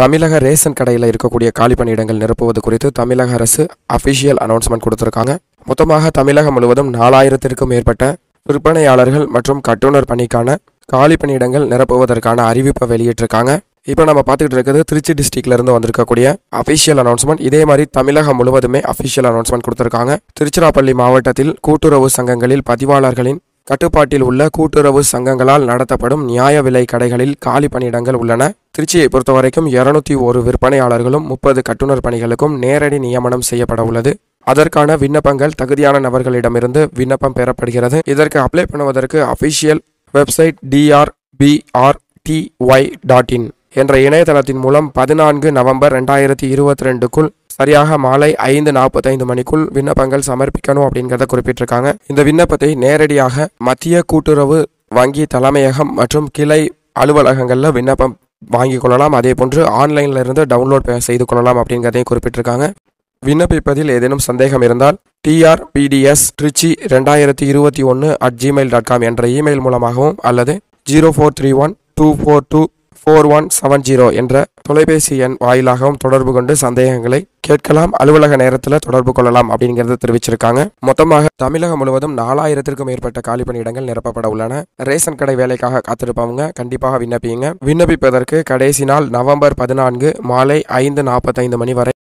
தமிழக ரேஷன் கடையில் இருக்கக்கூடிய காலி பணியிடங்கள் நிரப்புவது குறித்து தமிழக அரசு அஃபிஷியல் அனௌன்ஸ்மெண்ட் கொடுத்துருக்காங்க. மொத்தமாக தமிழகம் முழுவதும் நாலாயிரத்திற்கும் மேற்பட்ட விற்பனையாளர்கள் மற்றும் கட்டுனர் பணிக்கான காலி பணியிடங்கள் நிரப்புவதற்கான அறிவிப்பை வெளியிட்டிருக்காங்க. இப்போ நம்ம பார்த்துக்கிட்டு இருக்கிறது திருச்சி டிஸ்ட்ரிக்ட்ல இருந்து வந்திருக்கக்கூடிய அஃபிஷியல் அனௌன்ஸ்மெண்ட் இதே மாதிரி தமிழகம் முழுவதுமே அஃபிஷியல் அனௌன்ஸ்மெண்ட் கொடுத்துருக்காங்க. திருச்சிராப்பள்ளி மாவட்டத்தில் கூட்டுறவு சங்கங்களில் பதிவாளர்களின் கட்டுப்பாட்டில் உள்ள கூட்டுறவு சங்கங்களால் நடத்தப்படும் நியாய விலை கடைகளில் காலி பணியிடங்கள் உள்ளன. திருச்சியை பொறுத்தவரைக்கும் இருநூத்தி ஒரு விற்பனையாளர்களும் முப்பது கட்டுநர் பணிகளுக்கும் நேரடி நியமனம் செய்யப்பட உள்ளது. அதற்கான விண்ணப்பங்கள் தகுதியான நபர்களிடமிருந்து விண்ணப்பம் பெறப்படுகிறது. இதற்கு அப்ளை பண்ணுவதற்கு official website DRPRDY dot in என்ற இணையதளத்தின் மூலம் பதினான்கு நவம்பர் ரெண்டாயிரத்தி இருபத்தி ரெண்டுக்குள் சரியாக மாலை ஐந்து நாற்பத்தைந்து மணிக்குள் விண்ணப்பங்கள் சமர்ப்பிக்கணும் அப்படிங்கிறத குறிப்பிட்டிருக்காங்க. இந்த விண்ணப்பத்தை நேரடியாக மத்திய கூட்டுறவு வங்கி தலைமையகம் மற்றும் கிளை அலுவலகங்களில் விண்ணப்பம் வாங்கிக் கொள்ளலாம். அதே போன்று ஆன்லைன்ல இருந்து டவுன்லோட் செய்து கொள்ளலாம் அப்படிங்கிறதையும் குறிப்பிட்டிருக்காங்க. விண்ணப்பிப்பதில் ஏதேனும் சந்தேகம் இருந்தால் டிஆர்பிடிஎஸ் திருச்சி ரெண்டாயிரத்தி இருபத்தி ஒன்று அட் ஜிமெயில் டாட் காம் என்ற இமெயில் மூலமாகவும் அல்லது zero four three one two four two four one seven zero என்ற தொலைபேசி எண் வாயிலாகவும் தொடர்பு கொண்டு சந்தேகங்களை கேட்கலாம். அலுவலக நேரத்தில் தொடர்பு கொள்ளலாம் அப்படிங்கிறத தெரிவிச்சிருக்காங்க. மொத்தமாக தமிழகம் முழுவதும் நாலாயிரத்திற்கும் மேற்பட்ட காலி பணியிடங்கள் நிரப்பப்பட உள்ளன. ரேஷன் கடை வேலைக்காக காத்திருப்பவங்க கண்டிப்பாக விண்ணப்பியுங்க. விண்ணப்பிப்பதற்கு கடைசி நாள் நவம்பர் பதினான்கு மாலை ஐந்து நாற்பத்தைந்து மணி வரை